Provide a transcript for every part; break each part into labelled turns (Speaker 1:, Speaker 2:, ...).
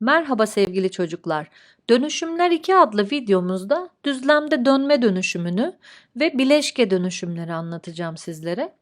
Speaker 1: Merhaba sevgili çocuklar. Dönüşümler 2 adlı videomuzda düzlemde dönme dönüşümünü ve bileşke dönüşümleri anlatacağım sizlere.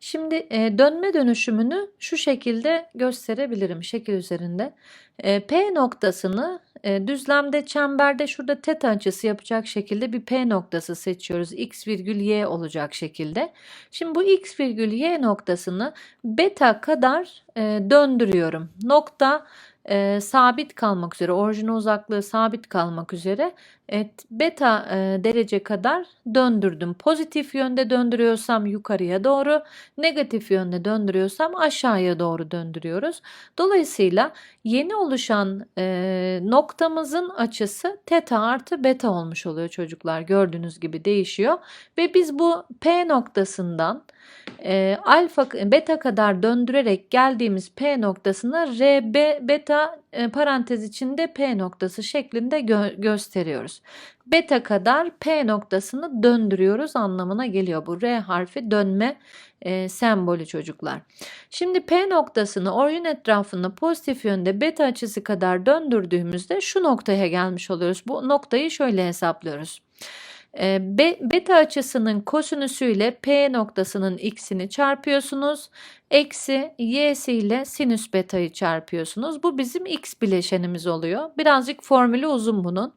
Speaker 1: Şimdi e, dönme dönüşümünü şu şekilde gösterebilirim şekil üzerinde. E, P noktasını e, düzlemde çemberde şurada teta açısı yapacak şekilde bir P noktası seçiyoruz. X virgül Y olacak şekilde. Şimdi bu X virgül Y noktasını beta kadar e, döndürüyorum. Nokta e, sabit kalmak üzere, orijine uzaklığı sabit kalmak üzere evet, beta e, derece kadar döndürdüm. Pozitif yönde döndürüyorsam yukarıya doğru, negatif yönde döndürüyorsam aşağıya doğru döndürüyoruz. Dolayısıyla yeni oluşan e, noktamızın açısı teta artı beta olmuş oluyor çocuklar. Gördüğünüz gibi değişiyor ve biz bu P noktasından e, alfa beta kadar döndürerek geldiğimiz P noktasına RB beta e, parantez içinde P noktası şeklinde gö- gösteriyoruz. Beta kadar P noktasını döndürüyoruz anlamına geliyor bu R harfi dönme e, sembolü çocuklar. Şimdi P noktasını orijin etrafında pozitif yönde beta açısı kadar döndürdüğümüzde şu noktaya gelmiş oluyoruz. Bu noktayı şöyle hesaplıyoruz. E, be, beta açısının kosinüsüyle P noktasının x'ini çarpıyorsunuz. Eksi y'si ile sinüs beta'yı çarpıyorsunuz. Bu bizim x bileşenimiz oluyor. Birazcık formülü uzun bunun.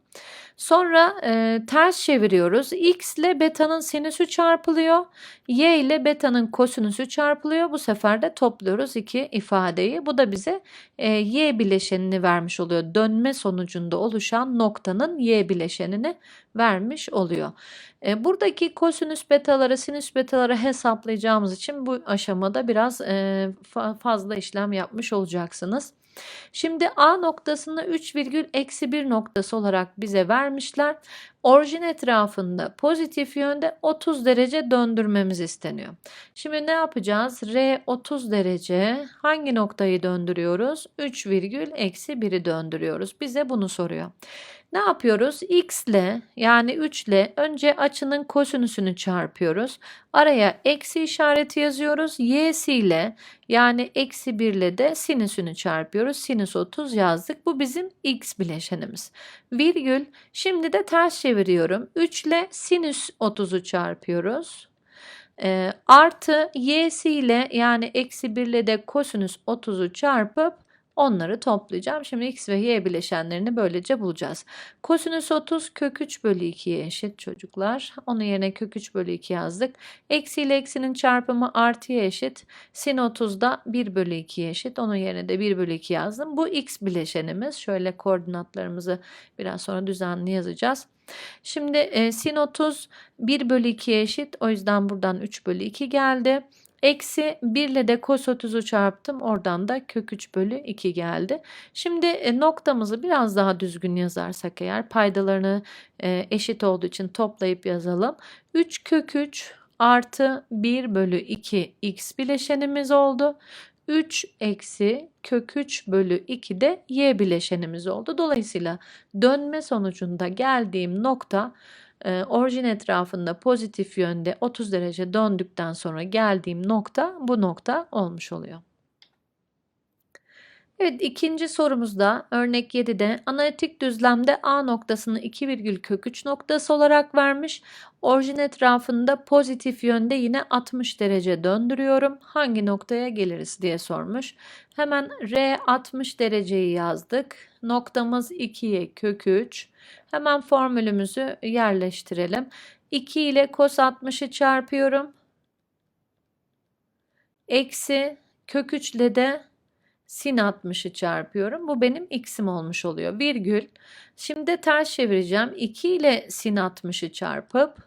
Speaker 1: Sonra e, ters çeviriyoruz. X ile beta'nın sinüsü çarpılıyor. Y ile beta'nın kosinüsü çarpılıyor. Bu sefer de topluyoruz iki ifadeyi. Bu da bize e, y bileşenini vermiş oluyor. Dönme sonucunda oluşan noktanın y bileşenini vermiş oluyor. E, buradaki kosinüs betaları, sinüs betaları hesaplayacağımız için bu aşamada biraz e, fa fazla işlem yapmış olacaksınız. Şimdi A noktasını 3 virgül eksi 1 noktası olarak bize vermişler. Orijin etrafında pozitif yönde 30 derece döndürmemiz isteniyor. Şimdi ne yapacağız? R 30 derece hangi noktayı döndürüyoruz? 3 virgül eksi 1'i döndürüyoruz. Bize bunu soruyor. Ne yapıyoruz? X ile yani 3 ile önce açının kosinüsünü çarpıyoruz. Araya eksi işareti yazıyoruz. Y'si ile yani eksi 1 ile de sinüsünü çarpıyoruz. Sinüs 30 yazdık. Bu bizim x bileşenimiz. Virgül. Şimdi de ters çeviriyorum. 3 ile sinüs 30'u çarpıyoruz. E, artı y'si ile yani eksi 1 ile de kosinüs 30'u çarpıp Onları toplayacağım. Şimdi x ve y bileşenlerini böylece bulacağız. Kosinüs 30 kök 3 bölü 2'ye eşit çocuklar. Onun yerine kök 3 bölü 2 yazdık. Eksi ile eksinin çarpımı artıya eşit. Sin 30 da 1 bölü 2'ye eşit. Onun yerine de 1 bölü 2 yazdım. Bu x bileşenimiz. Şöyle koordinatlarımızı biraz sonra düzenli yazacağız. Şimdi e, sin 30 1 bölü 2'ye eşit. O yüzden buradan 3 bölü 2 geldi. Eksi 1 ile de cos 30'u çarptım. Oradan da kök 3 bölü 2 geldi. Şimdi e, noktamızı biraz daha düzgün yazarsak eğer paydalarını e, eşit olduğu için toplayıp yazalım. 3 kök 3 artı 1 bölü 2 x bileşenimiz oldu. 3 eksi kök 3 bölü 2 de y bileşenimiz oldu. Dolayısıyla dönme sonucunda geldiğim nokta e, orijin etrafında pozitif yönde 30 derece döndükten sonra geldiğim nokta bu nokta olmuş oluyor. Evet ikinci sorumuzda örnek 7'de analitik düzlemde A noktasını 2 virgül kök 3 noktası olarak vermiş. Orijin etrafında pozitif yönde yine 60 derece döndürüyorum. Hangi noktaya geliriz diye sormuş. Hemen R 60 dereceyi yazdık. Noktamız 2'ye kök 3. Hemen formülümüzü yerleştirelim. 2 ile kos 60'ı çarpıyorum. Eksi kök 3 ile de sin 60'ı çarpıyorum. Bu benim x'im olmuş oluyor. Virgül. Şimdi ters çevireceğim. 2 ile sin 60'ı çarpıp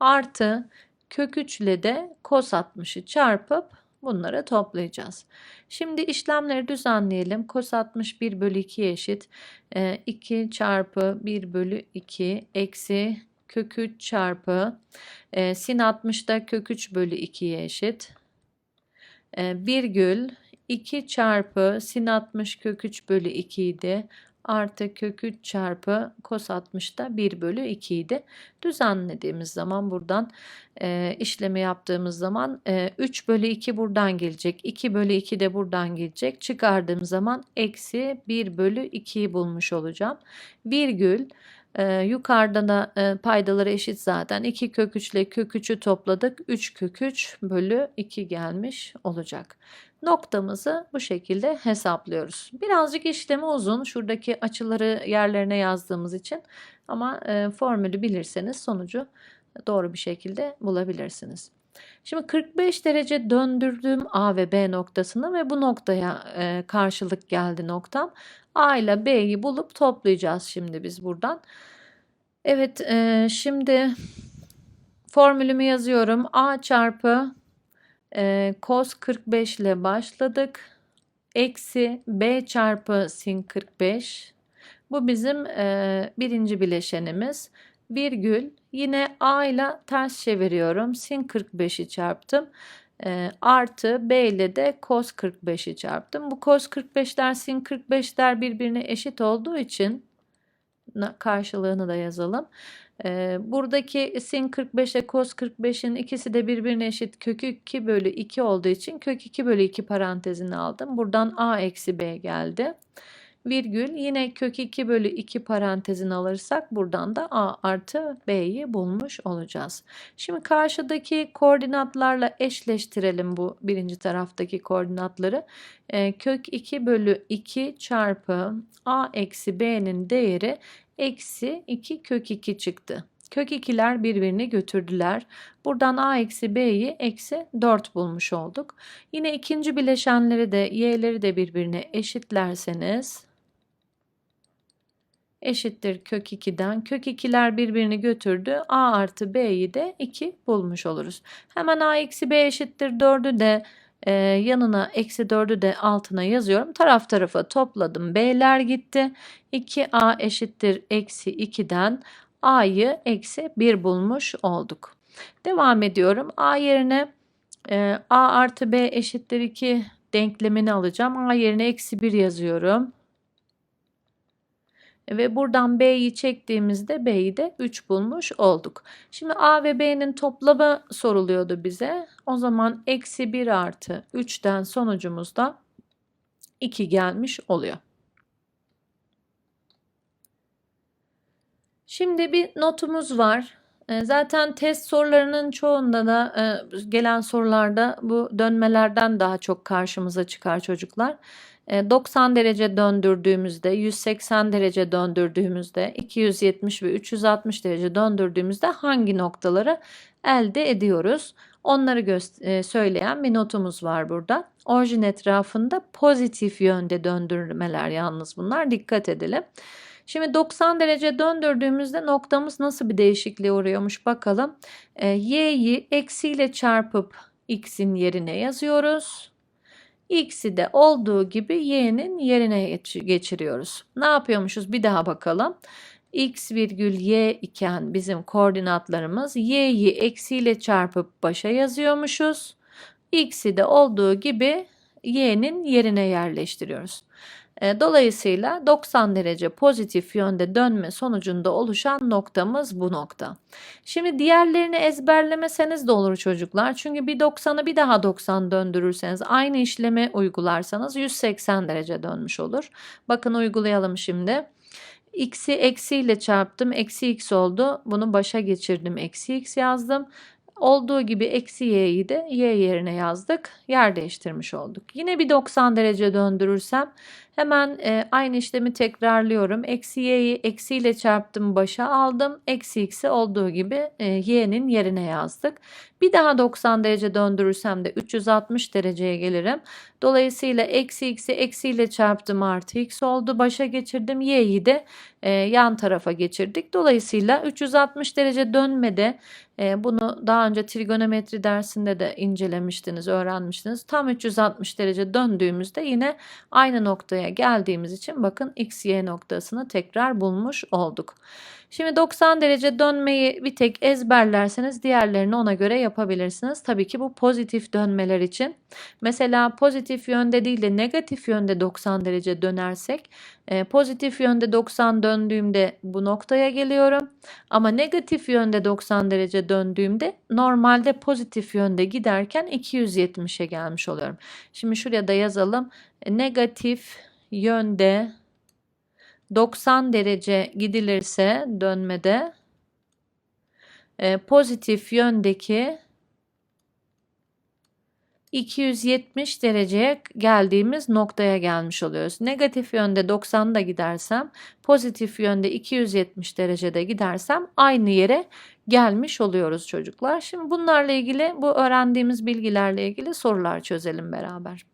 Speaker 1: artı kök 3 ile de kos 60'ı çarpıp bunları toplayacağız. Şimdi işlemleri düzenleyelim. Kos 60 1 bölü 2 eşit. 2 e, çarpı 1 bölü 2 eksi kök 3 çarpı e, sin 60 da kök 3 bölü 2'ye eşit. E, virgül 2 çarpı sin 60 kök 3 bölü 2 idi. Artı kök 3 çarpı kos 60 da 1 bölü 2 idi. Düzenlediğimiz zaman buradan e, işlemi yaptığımız zaman e, 3 bölü 2 buradan gelecek. 2 bölü 2 de buradan gelecek. Çıkardığım zaman eksi 1 bölü 2'yi bulmuş olacağım. Virgül ee, yukarıda da e, paydaları eşit zaten. 2 kök 3 ile kök 3'ü topladık. 3 kök 3 bölü 2 gelmiş olacak. Noktamızı bu şekilde hesaplıyoruz. Birazcık işlemi uzun. Şuradaki açıları yerlerine yazdığımız için. Ama e, formülü bilirseniz sonucu doğru bir şekilde bulabilirsiniz. Şimdi 45 derece döndürdüğüm A ve B noktasını ve bu noktaya e, karşılık geldi noktam. A ile B'yi bulup toplayacağız şimdi biz buradan. Evet e, şimdi formülümü yazıyorum. A çarpı e, cos 45 ile başladık. Eksi B çarpı sin 45. Bu bizim e, birinci bileşenimiz. Virgül yine A ile ters çeviriyorum. Sin 45'i çarptım. E, artı B ile de cos 45'i çarptım. Bu cos 45'ler sin 45'ler birbirine eşit olduğu için karşılığını da yazalım. E, buradaki sin 45 ile cos 45'in ikisi de birbirine eşit kök 2 bölü 2 olduğu için kök 2 bölü 2 parantezini aldım. Buradan a eksi b geldi virgül yine kök 2 bölü 2 parantezini alırsak buradan da a artı b'yi bulmuş olacağız. Şimdi karşıdaki koordinatlarla eşleştirelim bu birinci taraftaki koordinatları. E, kök 2 bölü 2 çarpı a eksi b'nin değeri eksi 2 kök 2 çıktı. Kök 2'ler birbirini götürdüler. Buradan a eksi b'yi eksi 4 bulmuş olduk. Yine ikinci bileşenleri de y'leri de birbirine eşitlerseniz eşittir kök 2'den. Kök 2'ler birbirini götürdü. A artı B'yi de 2 bulmuş oluruz. Hemen A eksi B eşittir 4'ü de e, yanına eksi 4'ü de altına yazıyorum. Taraf tarafa topladım. B'ler gitti. 2A eşittir eksi 2'den A'yı eksi 1 bulmuş olduk. Devam ediyorum. A yerine e, A artı B eşittir 2 denklemini alacağım. A yerine eksi 1 yazıyorum. Ve buradan B'yi çektiğimizde B'yi de 3 bulmuş olduk. Şimdi A ve B'nin toplamı soruluyordu bize. O zaman eksi 1 artı 3'ten sonucumuzda 2 gelmiş oluyor. Şimdi bir notumuz var. Ee, zaten test sorularının çoğunda da e, gelen sorularda bu dönmelerden daha çok karşımıza çıkar çocuklar. 90 e, derece döndürdüğümüzde, 180 derece döndürdüğümüzde, 270 ve 360 derece döndürdüğümüzde hangi noktaları elde ediyoruz? Onları e, söyleyen bir notumuz var burada. Orijin etrafında pozitif yönde döndürmeler yalnız bunlar. Dikkat edelim. Şimdi 90 derece döndürdüğümüzde noktamız nasıl bir değişikliğe uğruyormuş bakalım. E, y'yi eksiyle çarpıp x'in yerine yazıyoruz. X'i de olduğu gibi y'nin yerine geçiriyoruz. Ne yapıyormuşuz? Bir daha bakalım. X virgül y iken bizim koordinatlarımız y'yi eksiyle çarpıp başa yazıyormuşuz. X'i de olduğu gibi y'nin yerine yerleştiriyoruz. E, dolayısıyla 90 derece pozitif yönde dönme sonucunda oluşan noktamız bu nokta. Şimdi diğerlerini ezberlemeseniz de olur çocuklar. Çünkü bir 90'ı bir daha 90 döndürürseniz aynı işlemi uygularsanız 180 derece dönmüş olur. Bakın uygulayalım şimdi. X'i eksiyle çarptım. Eksi x oldu. Bunu başa geçirdim. Eksi x yazdım. Olduğu gibi eksi y'yi de y yerine yazdık. Yer değiştirmiş olduk. Yine bir 90 derece döndürürsem hemen e, aynı işlemi tekrarlıyorum. Eksi y'yi eksiyle çarptım başa aldım. Eksi x'i olduğu gibi e, y'nin yerine yazdık. Bir daha 90 derece döndürürsem de 360 dereceye gelirim. Dolayısıyla eksi x'i eksiyle çarptım artı x oldu. Başa geçirdim. Y'yi de e, yan tarafa geçirdik. Dolayısıyla 360 derece dönmede e, bunu daha önce trigonometri dersinde de incelemiştiniz, öğrenmiştiniz. Tam 360 derece döndüğümüzde yine aynı noktaya noktaya geldiğimiz için bakın x, y noktasını tekrar bulmuş olduk. Şimdi 90 derece dönmeyi bir tek ezberlerseniz diğerlerini ona göre yapabilirsiniz. Tabii ki bu pozitif dönmeler için. Mesela pozitif yönde değil de negatif yönde 90 derece dönersek e, pozitif yönde 90 döndüğümde bu noktaya geliyorum. Ama negatif yönde 90 derece döndüğümde normalde pozitif yönde giderken 270'e gelmiş oluyorum. Şimdi şuraya da yazalım. E, Negatif yönde 90 derece gidilirse dönmede e, pozitif yöndeki 270 dereceye geldiğimiz noktaya gelmiş oluyoruz. Negatif yönde 90'da gidersem, pozitif yönde 270 derecede gidersem aynı yere gelmiş oluyoruz çocuklar. Şimdi bunlarla ilgili bu öğrendiğimiz bilgilerle ilgili sorular çözelim beraber.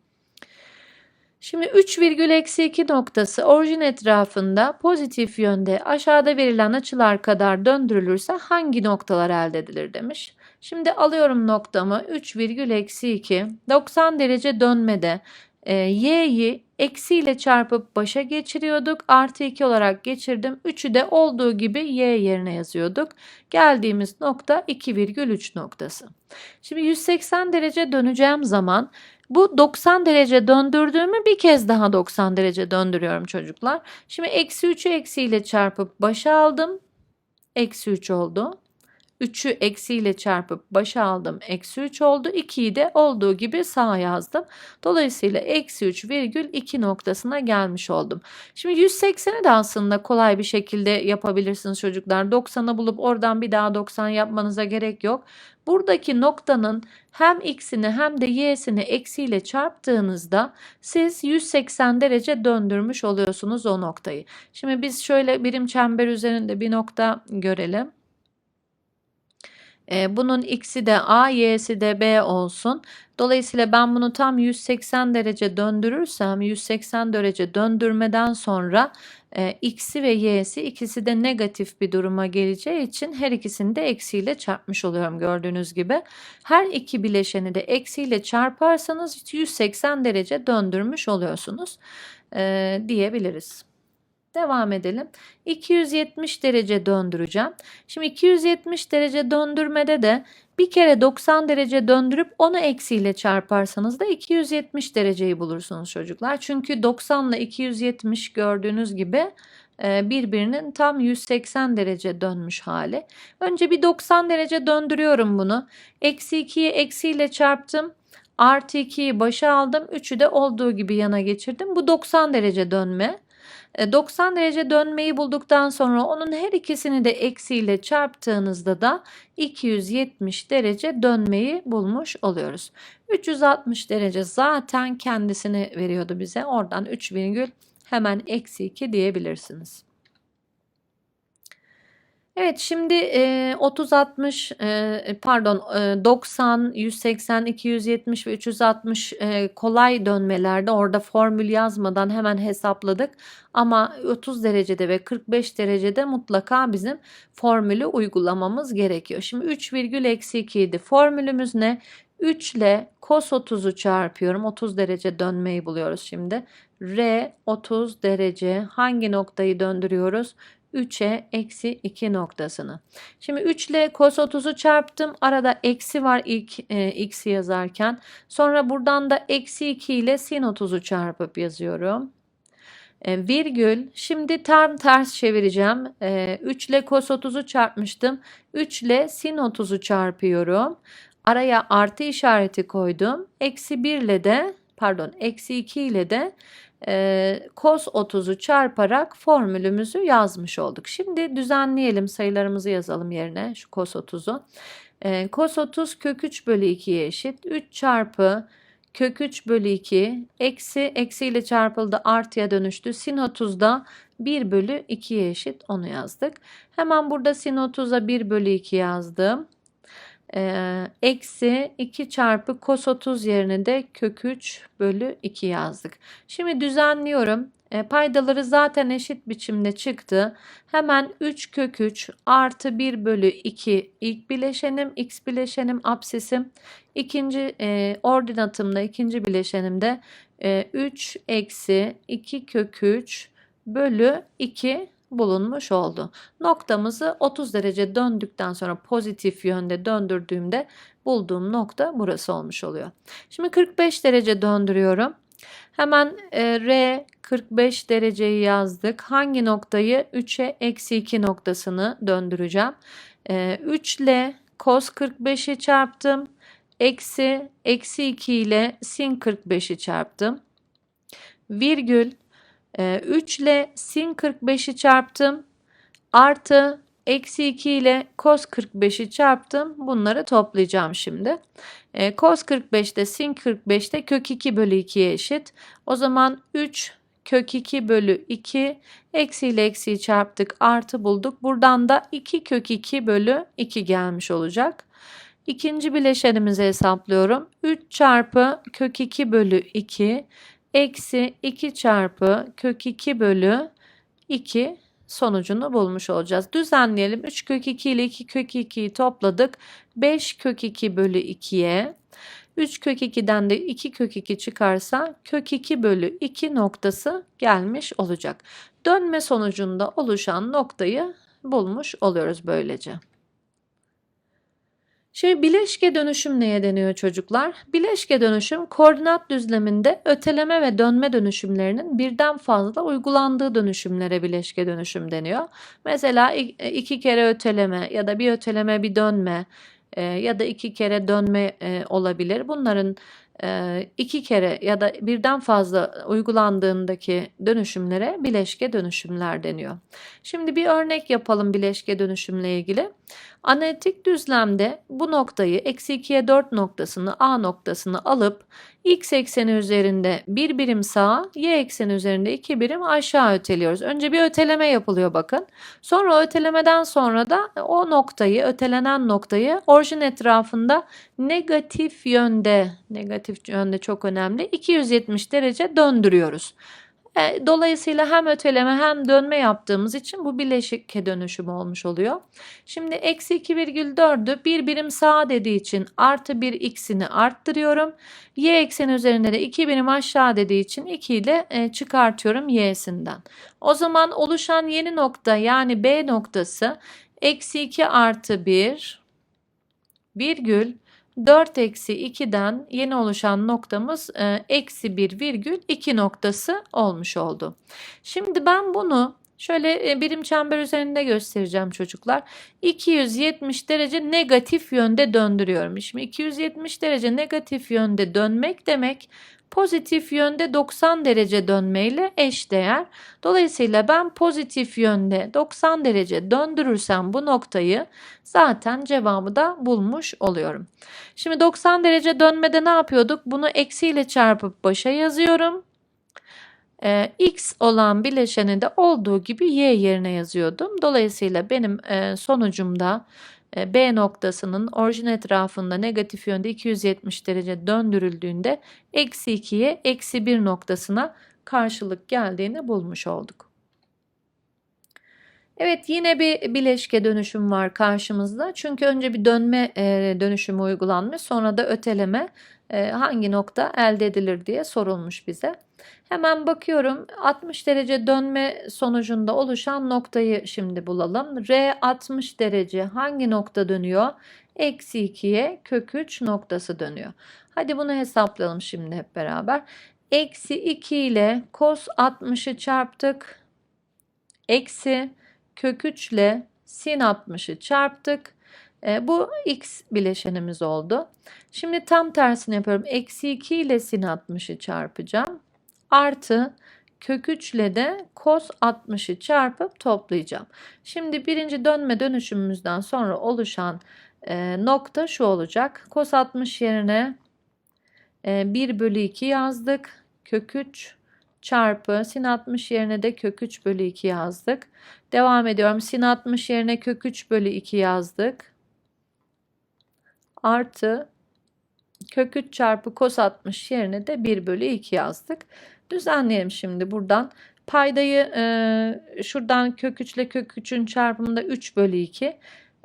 Speaker 1: Şimdi 3 virgül eksi 2 noktası orijin etrafında pozitif yönde aşağıda verilen açılar kadar döndürülürse hangi noktalar elde edilir demiş. Şimdi alıyorum noktamı 3 virgül eksi 2 90 derece dönmede e, y'yi eksiyle çarpıp başa geçiriyorduk. Artı 2 olarak geçirdim. 3'ü de olduğu gibi y yerine yazıyorduk. Geldiğimiz nokta 2,3 noktası. Şimdi 180 derece döneceğim zaman bu 90 derece döndürdüğümü bir kez daha 90 derece döndürüyorum çocuklar. Şimdi eksi 3'ü eksiyle çarpıp başa aldım. Eksi 3 oldu. 3'ü eksiyle çarpıp başa aldım. Eksi 3 oldu. 2'yi de olduğu gibi sağa yazdım. Dolayısıyla eksi 3 virgül 2 noktasına gelmiş oldum. Şimdi 180'i de aslında kolay bir şekilde yapabilirsiniz çocuklar. 90'ı bulup oradan bir daha 90 yapmanıza gerek yok. Buradaki noktanın hem x'ini hem de y'sini eksiyle çarptığınızda siz 180 derece döndürmüş oluyorsunuz o noktayı. Şimdi biz şöyle birim çember üzerinde bir nokta görelim. E, bunun x'i de a, y'si de b olsun. Dolayısıyla ben bunu tam 180 derece döndürürsem 180 derece döndürmeden sonra e, x'i ve y'si ikisi de negatif bir duruma geleceği için her ikisini de eksiyle çarpmış oluyorum gördüğünüz gibi. Her iki bileşeni de eksiyle çarparsanız 180 derece döndürmüş oluyorsunuz e, diyebiliriz. Devam edelim. 270 derece döndüreceğim. Şimdi 270 derece döndürmede de bir kere 90 derece döndürüp onu eksiyle çarparsanız da 270 dereceyi bulursunuz çocuklar. Çünkü 90 ile 270 gördüğünüz gibi e, birbirinin tam 180 derece dönmüş hali. Önce bir 90 derece döndürüyorum bunu. Eksi 2'yi eksiyle çarptım. Artı 2'yi başa aldım. 3'ü de olduğu gibi yana geçirdim. Bu 90 derece dönme. 90 e, derece dönmeyi bulduktan sonra onun her ikisini de eksiyle çarptığınızda da 270 derece dönmeyi bulmuş oluyoruz. 360 derece zaten kendisini veriyordu bize. Oradan 3 virgül hemen eksi 2 diyebilirsiniz. Evet şimdi e, 30 60 e, pardon e, 90 180 270 ve 360 e, kolay dönmelerde orada formül yazmadan hemen hesapladık ama 30 derecede ve 45 derecede mutlaka bizim formülü uygulamamız gerekiyor. Şimdi 3 virgül eksi 2 idi. Formülümüz ne? 3 ile cos 30'u çarpıyorum. 30 derece dönmeyi buluyoruz şimdi. R 30 derece hangi noktayı döndürüyoruz? 3'e eksi 2 noktasını. Şimdi 3 ile cos 30'u çarptım. Arada eksi var ilk e, x'i yazarken. Sonra buradan da eksi 2 ile sin 30'u çarpıp yazıyorum. E, virgül. Şimdi tam ters çevireceğim. E, 3 ile cos 30'u çarpmıştım. 3 ile sin 30'u çarpıyorum. Araya artı işareti koydum. Eksi 1 ile de pardon eksi 2 ile de e, cos 30'u çarparak formülümüzü yazmış olduk. Şimdi düzenleyelim sayılarımızı yazalım yerine şu cos 30'u. E, cos 30 kök 3 bölü 2'ye eşit. 3 çarpı kök 3 bölü 2 eksi eksiyle çarpıldı artıya dönüştü. Sin 30 da 1 bölü 2'ye eşit onu yazdık. Hemen burada sin 30'a 1 bölü 2 yazdım eksi 2 çarpı kos 30 yerine de kök 3 bölü 2 yazdık. Şimdi düzenliyorum. E, paydaları zaten eşit biçimde çıktı. Hemen 3 kök 3 artı 1 bölü 2 ilk bileşenim, x bileşenim, absisim. İkinci e, ordinatımda ikinci bileşenimde e, 3 eksi 2 kök 3 bölü 2 bulunmuş oldu. Noktamızı 30 derece döndükten sonra pozitif yönde döndürdüğümde bulduğum nokta burası olmuş oluyor. Şimdi 45 derece döndürüyorum. Hemen e, R 45 dereceyi yazdık. Hangi noktayı? 3'e eksi 2 noktasını döndüreceğim. E, 3 ile cos 45'i çarptım. Eksi, eksi 2 ile sin 45'i çarptım. Virgül, 3 ile sin 45'i çarptım. Artı, eksi 2 ile cos 45'i çarptım. Bunları toplayacağım şimdi. E, cos 45 de sin 45 de kök 2 bölü 2'ye eşit. O zaman 3 kök 2 bölü 2 eksi ile eksiyi çarptık artı bulduk. Buradan da 2 kök 2 bölü 2 gelmiş olacak. İkinci bileşenimizi hesaplıyorum. 3 çarpı kök 2 bölü 2 eksi 2 çarpı kök 2 bölü 2 sonucunu bulmuş olacağız. Düzenleyelim. 3 kök 2 ile 2 kök 2'yi topladık. 5 kök 2 bölü 2'ye 3 kök 2'den de 2 kök 2 çıkarsa kök 2 bölü 2 noktası gelmiş olacak. Dönme sonucunda oluşan noktayı bulmuş oluyoruz böylece. Şimdi bileşke dönüşüm neye deniyor çocuklar? Bileşke dönüşüm koordinat düzleminde öteleme ve dönme dönüşümlerinin birden fazla uygulandığı dönüşümlere bileşke dönüşüm deniyor. Mesela iki kere öteleme ya da bir öteleme bir dönme e, ya da iki kere dönme e, olabilir. Bunların e, iki kere ya da birden fazla uygulandığındaki dönüşümlere bileşke dönüşümler deniyor. Şimdi bir örnek yapalım bileşke dönüşümle ilgili. Analitik düzlemde bu noktayı eksi 2'ye 4 noktasını A noktasını alıp x ekseni üzerinde bir birim sağa y ekseni üzerinde iki birim aşağı öteliyoruz. Önce bir öteleme yapılıyor bakın. Sonra ötelemeden sonra da o noktayı ötelenen noktayı orijin etrafında negatif yönde negatif yönde çok önemli 270 derece döndürüyoruz. E, dolayısıyla hem öteleme hem dönme yaptığımız için bu bileşik dönüşüm olmuş oluyor. Şimdi eksi 2,4'ü bir birim sağa dediği için artı 1 x'ini arttırıyorum. Y ekseni üzerinde de 2 birim aşağı dediği için 2 ile e, çıkartıyorum y'sinden. O zaman oluşan yeni nokta yani B noktası eksi 2 artı 1 virgül 4 eksi 2'den yeni oluşan noktamız e, eksi 1 virgül 2 noktası olmuş oldu. Şimdi ben bunu şöyle e, birim çember üzerinde göstereceğim çocuklar. 270 derece negatif yönde döndürüyorum. Şimdi 270 derece negatif yönde dönmek demek pozitif yönde 90 derece dönmeyle eşdeğer. Dolayısıyla ben pozitif yönde 90 derece döndürürsem bu noktayı zaten cevabı da bulmuş oluyorum. Şimdi 90 derece dönmede ne yapıyorduk? Bunu eksiyle çarpıp başa yazıyorum. Ee, x olan bileşeni de olduğu gibi y yerine yazıyordum. Dolayısıyla benim e, sonucumda e, B noktasının orijin etrafında negatif yönde 270 derece döndürüldüğünde eksi 2'ye eksi 1 noktasına karşılık geldiğini bulmuş olduk. Evet yine bir bileşke dönüşüm var karşımızda. Çünkü önce bir dönme e, dönüşümü uygulanmış sonra da öteleme e, hangi nokta elde edilir diye sorulmuş bize. Hemen bakıyorum 60 derece dönme sonucunda oluşan noktayı şimdi bulalım. R 60 derece hangi nokta dönüyor? Eksi 2'ye kök 3 noktası dönüyor. Hadi bunu hesaplayalım şimdi hep beraber. Eksi 2 ile cos 60'ı çarptık. Eksi kök 3 ile sin 60'ı çarptık. E, bu x bileşenimiz oldu. Şimdi tam tersini yapıyorum. Eksi 2 ile sin 60'ı çarpacağım artı kök 3 ile de cos 60'ı çarpıp toplayacağım. Şimdi birinci dönme dönüşümümüzden sonra oluşan e, nokta şu olacak. Cos 60 yerine e, 1 bölü 2 yazdık. Kök 3 çarpı sin 60 yerine de kök 3 bölü 2 yazdık. Devam ediyorum. Sin 60 yerine kök 3 bölü 2 yazdık. Artı kök 3 çarpı cos 60 yerine de 1 bölü 2 yazdık. Düzenleyelim şimdi buradan. Paydayı e, şuradan kök 3 ile kök 3'ün çarpımında 3 bölü 2.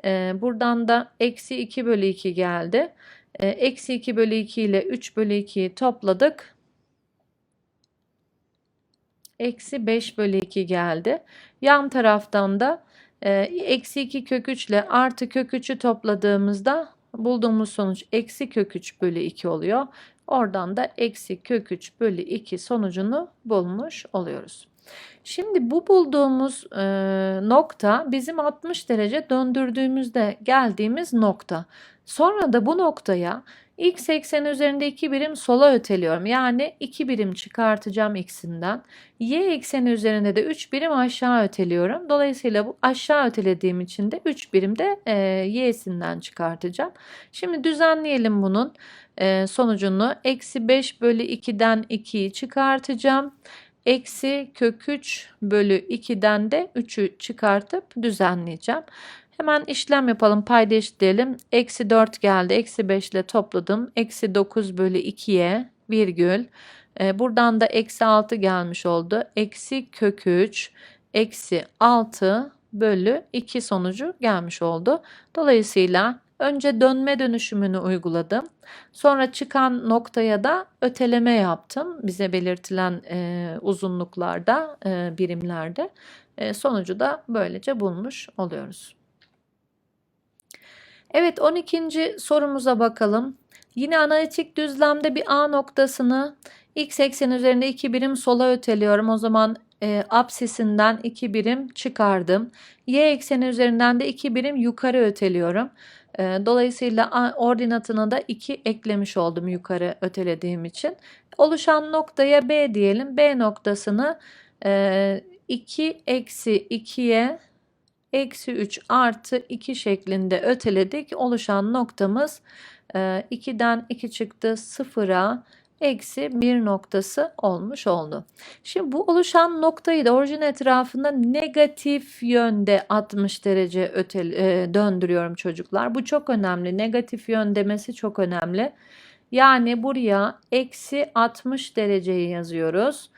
Speaker 1: E, buradan da eksi 2 bölü 2 geldi. E, eksi 2 bölü 2 ile 3 bölü 2'yi topladık. eksi 5 bölü 2 geldi. Yan taraftan da e, eksi 2 kök 3 ile artı kök 3'ü topladığımızda bulduğumuz sonuç eksi kök 3 bölü 2 oluyor. Oradan da eksi kök 3 bölü 2 sonucunu bulmuş oluyoruz. Şimdi bu bulduğumuz e, nokta bizim 60 derece döndürdüğümüzde geldiğimiz nokta. Sonra da bu noktaya x ekseni üzerinde 2 birim sola öteliyorum. Yani 2 birim çıkartacağım x'inden. Y ekseni üzerinde de 3 birim aşağı öteliyorum. Dolayısıyla bu aşağı ötelediğim için de 3 birim de e, y'sinden çıkartacağım. Şimdi düzenleyelim bunun e, sonucunu. Eksi 5 bölü 2'den 2'yi çıkartacağım. Eksi kök 3 bölü 2'den de 3'ü çıkartıp düzenleyeceğim. Hemen işlem yapalım. Payda eşitleyelim. Eksi 4 geldi. Eksi 5 ile topladım. Eksi 9 bölü 2'ye virgül. E, buradan da eksi 6 gelmiş oldu. Eksi kök 3 eksi 6 bölü 2 sonucu gelmiş oldu. Dolayısıyla önce dönme dönüşümünü uyguladım. Sonra çıkan noktaya da öteleme yaptım. Bize belirtilen e, uzunluklarda, e, birimlerde. E, sonucu da böylece bulmuş oluyoruz. Evet 12. sorumuza bakalım. Yine analitik düzlemde bir A noktasını x eksen üzerinde 2 birim sola öteliyorum. O zaman e, apsisinden 2 birim çıkardım. Y ekseni üzerinden de 2 birim yukarı öteliyorum. E, dolayısıyla ordinatına da 2 eklemiş oldum yukarı ötelediğim için. Oluşan noktaya B diyelim. B noktasını e, 2 eksi 2'ye eksi 3 artı 2 şeklinde öteledik. Oluşan noktamız 2'den e, 2 çıktı 0'a eksi 1 noktası olmuş oldu. Şimdi bu oluşan noktayı da orijin etrafında negatif yönde 60 derece ötel, e, döndürüyorum çocuklar. Bu çok önemli. Negatif yön demesi çok önemli. Yani buraya eksi 60 dereceyi yazıyoruz.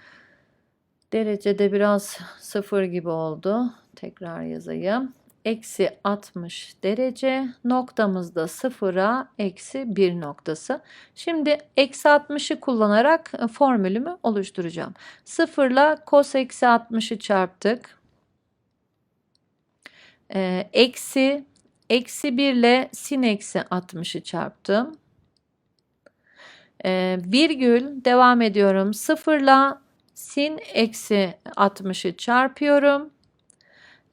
Speaker 1: Derecede biraz sıfır gibi oldu. Tekrar yazayım. Eksi 60 derece noktamızda sıfıra eksi 1 noktası. Şimdi eksi 60'ı kullanarak formülümü oluşturacağım. Sıfırla cos eksi 60'ı çarptık. Ee, eksi eksi 1 ile sin eksi 60'ı çarptım. Ee, virgül devam ediyorum. Sıfırla sin eksi 60'ı çarpıyorum.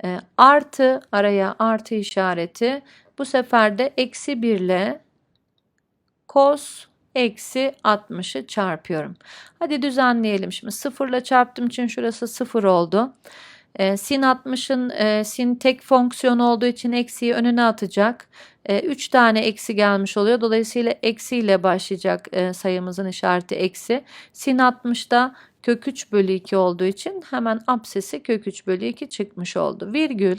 Speaker 1: E, artı araya artı işareti bu sefer de eksi 1 ile cos eksi 60'ı çarpıyorum. Hadi düzenleyelim. Şimdi 0 ile çarptığım için şurası 0 oldu. E, sin 60'ın e, sin tek fonksiyon olduğu için eksiyi önüne atacak. 3 e, tane eksi gelmiş oluyor. Dolayısıyla eksi ile başlayacak e, sayımızın işareti eksi. Sin 60'da kök 3 bölü 2 olduğu için hemen absesi kök 3 bölü 2 çıkmış oldu. Virgül.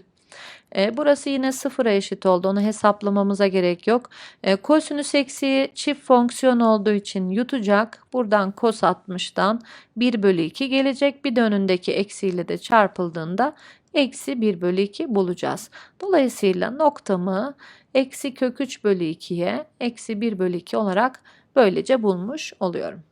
Speaker 1: E, burası yine sıfıra eşit oldu. Onu hesaplamamıza gerek yok. E, kosinüs eksiği çift fonksiyon olduğu için yutacak. Buradan kos 60'dan 1 bölü 2 gelecek. Bir de önündeki eksiyle de çarpıldığında eksi 1 bölü 2 bulacağız. Dolayısıyla noktamı eksi kök 3 bölü 2'ye eksi 1 bölü 2 olarak böylece bulmuş oluyorum.